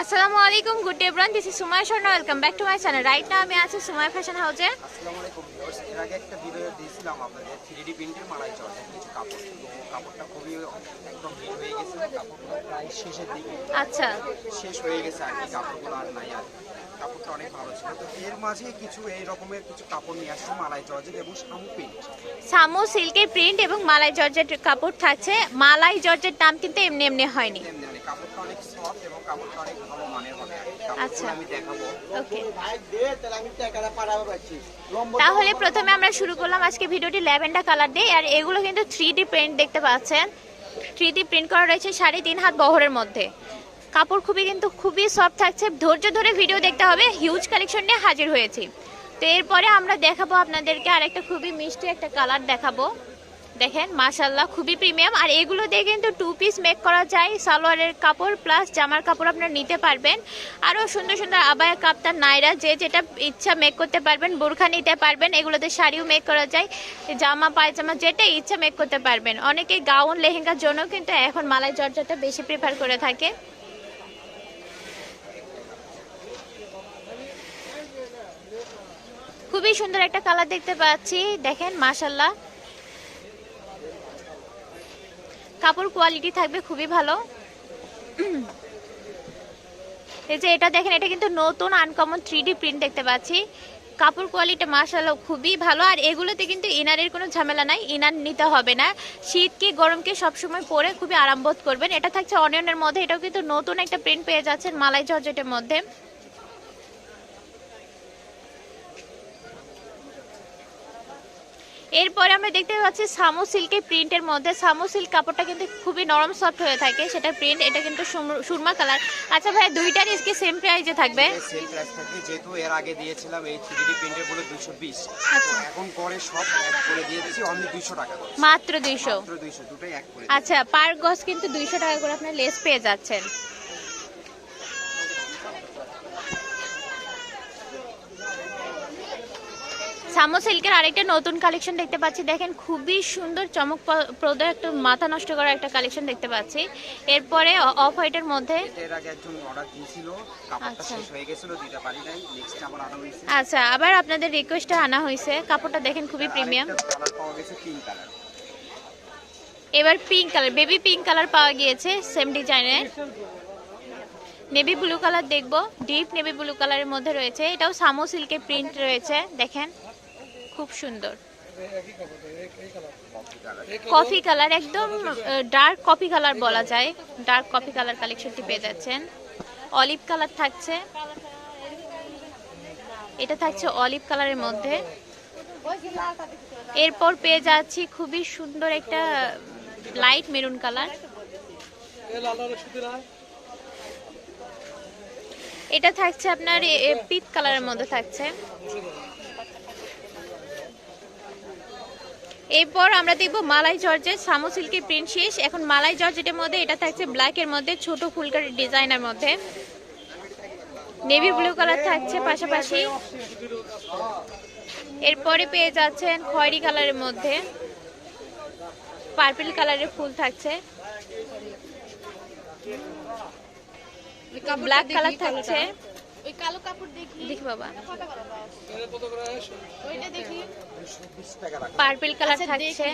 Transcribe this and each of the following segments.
আসসালামু আলাইকুম good day everyone this is Sumaya Sharma welcome back to my channel right now আমি আছি Sumaiya fashion হাউসে আসসালামু আলাইকুম ভিউয়ার্স এর আগে একটা ভিডিও দিয়েছিলাম আপনাদের থ্রি প্রিন্টের মালাই চর্চা কিছু কাপড়। তো কাপড়টা খুবই একদম হিট হয়ে গেছে কাপড়গুলো প্রায় শেষের দিকে। আচ্ছা। শেষ হয়ে গেছে আর কি কাপড়গুলো আর নাই আর। কাপড়টা অনেক ভালো ছিল। তো এর মাঝে কিছু এই রকমের কিছু কাপড় নিয়ে আসছে মালাই জর্জেট এবং শামু প্রিন্ট সামু সিল্কের প্রিন্ট এবং মালাই জর্জেট কাপড় থাকছে। মালাই জর্জের দাম কিন্তু এমনি এমনি হয়নি। কাপড়টা অনেক ভালো মানের হবে। আচ্ছা। আমি দেখাবো। ওকে। তাহলে প্রথমে আমরা শুরু করলাম আজকে ভিডিওটি ল্যাভেন্ডার কালার দিয়ে আর এগুলো কিন্তু থ্রি ডি প্রিন্ট দেখতে পাচ্ছেন। থ্রি ডি প্রিন্ট করা রয়েছে সাড়ে তিন হাত বহরের মধ্যে। কাপড় খুবই কিন্তু খুবই সফট থাকছে। ধৈর্য ধরে ভিডিও দেখতে হবে। হিউজ কালেকশন নিয়ে হাজির হয়েছি। তো এরপরে আমরা দেখাবো আপনাদেরকে আরেকটা খুবই মিষ্টি একটা কালার দেখাবো। দেখেন মাশাল্লাহ খুবই প্রিমিয়াম। আর এগুলো দিয়ে কিন্তু টু পিস মেক করা যায়। সালোয়ারের কাপড় প্লাস জামার কাপড় আপনারা নিতে পারবেন। আরও সুন্দর সুন্দর আবায়া কাপ্তান নাইরা, যে যেটা ইচ্ছা মেক করতে পারবেন, বোরখা নিতে পারবেন, এগুলোতে শাড়িও মেক করা যায়। জামা, পায়জামা, যেটা ইচ্ছা মেক করতে পারবেন। অনেকে গাউন, লেহেঙ্গার জন্য কিন্তু এখন মালাই জর্জাটা বেশি প্রিফার করে থাকে। খুবই সুন্দর একটা কালার দেখতে পাচ্ছি। দেখেন মাশাল্লাহ কাপড় কোয়ালিটি থাকবে, খুবই ভালো। এই যে এটা দেখেন, এটা কিন্তু নতুন আনকমন থ্রি প্রিন্ট দেখতে পাচ্ছি। কাপড় কোয়ালিটি মাশাআল্লাহ খুবই ভালো। আর এগুলোতে কিন্তু ইনারের কোনো ঝামেলা নাই ইনার নিতে হবে না। শীত কি গরমকে সবসময় পরে খুবই আরাম বোধ করবেন। এটা থাকছে অনিয়নের মধ্যে, এটাও কিন্তু নতুন একটা প্রিন্ট পেয়ে যাচ্ছেন মালাই জর্জেটের মধ্যে। এরপরে আমরা দেখতে পাচ্ছি সামু সিল্কের প্রিন্টের মধ্যে। সামু সিল্ক কাপড়টা কিন্তু খুবই নরম সফট হয়ে থাকে। সেটা প্রিন্ট এটা কিন্তু সুরমা কালার। আচ্ছা ভাই দুইটার কি সেম প্রাইসে থাকবে? সেল প্রাইস থাকবে যেহেতু এর আগে দিয়েছিলাম এই থ্রি প্রিন্টের বলে দুশো বিশ। আচ্ছা। এখন পরে সব এক করে দিয়ে দিচ্ছি অনলি দুইশো টাকা করে। মাত্র দুইশো? মাত্র দুইশো দুটোই এক করে। আচ্ছা পার গজ কিন্তু দুইশো টাকা করে আপনার লেস পেয়ে যাচ্ছেন। সামো সিল্কের আরেকটা নতুন কালেকশন দেখতে পাচ্ছি। দেখেন খুবই সুন্দর চমকপ্রদ একটা মাথা নষ্ট করা একটা কালেকশন দেখতে পাচ্ছি। এরপরে অফ হোয়াইটের মধ্যে আচ্ছা। আবার আচ্ছা আবার আপনাদের রিকোয়েস্টে আনা হয়েছে। কাপড়টা দেখেন খুবই প্রিমিয়াম এবার pink colour baby pink colour পাওয়া গিয়েছে সেম ডিজাইনের নেভি ব্লু কালার দেখব ডিপ নেভি ব্লু কালারের মধ্যে রয়েছে। এটাও সামো সিল্কের প্রিন্ট রয়েছে দেখেন। খুব সুন্দর। কফি কালার একদম ডার্ক কফি কালার বলা যায়। ডার্ক কফি কালার কালেকশনটি পেয়ে যাচ্ছেন। অলিভ কালার থাকছে। এটা থাকছে অলিভ কালারের মধ্যে। এরপর পেয়ে যাচ্ছি খুবই সুন্দর একটা লাইট মেরুন কালার এটা থাকছে আপনার পিট কালারের মধ্যে থাকছে। এরপর আমরা দেখব মালাই জর্জের সামো সিল্কের প্রিন্ট শেষ। এখন মালাই জর্জেটের মধ্যে এটা থাকছে ব্ল্যাকের মধ্যে ছোট ফুলকার ডিজাইনের মধ্যে। নেভি ব্লু কালার থাকছে পাশাপাশি। এরপরে পেয়ে যাচ্ছেন খয়েরি কালারের মধ্যে। পার্পল কালারের ফুল থাকছে। ব্ল্যাক কালার থাকছে। ওই কালো কাপড় দেখি। দেখি বাবা। ওইটা দেখি। পার্পল কালার আচ্ছা, থাকছে।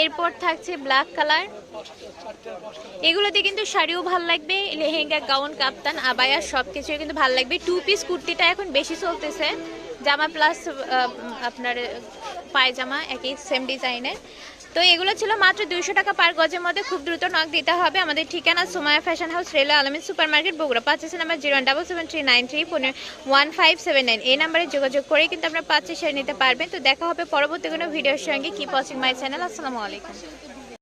এরপর থাকছে ব্ল্যাক কালার এগুলোতে কিন্তু শাড়িও ভালো লাগবে লেহেঙ্গা গাউন কাপ্তান আবায়া সব কিছু কিন্তু ভালো লাগবে। টু পিস কুর্তিটা এখন বেশি চলতেছে। জামা প্লাস আপনার পায়জামা একই সেম ডিজাইনের তো এগুলো ছিল মাত্র দুইশো টাকা পার গজের মধ্যে। খুব দ্রুত নক দিতে হবে। আমাদের ঠিকানা Somaya fashion house railway Almin super market Bogura. পাচ্ছে number zero double seven three nine three one five seven nine. এই নাম্বারে যোগাযোগ করে কিন্তু আপনারা পাঁচে সেরে নিতে পারবেন। তো দেখা হবে পরবর্তী কোনো ভিডিওর সঙ্গে। কি পচিং মাই চ্যানেল আসসালামু আলাইকুম।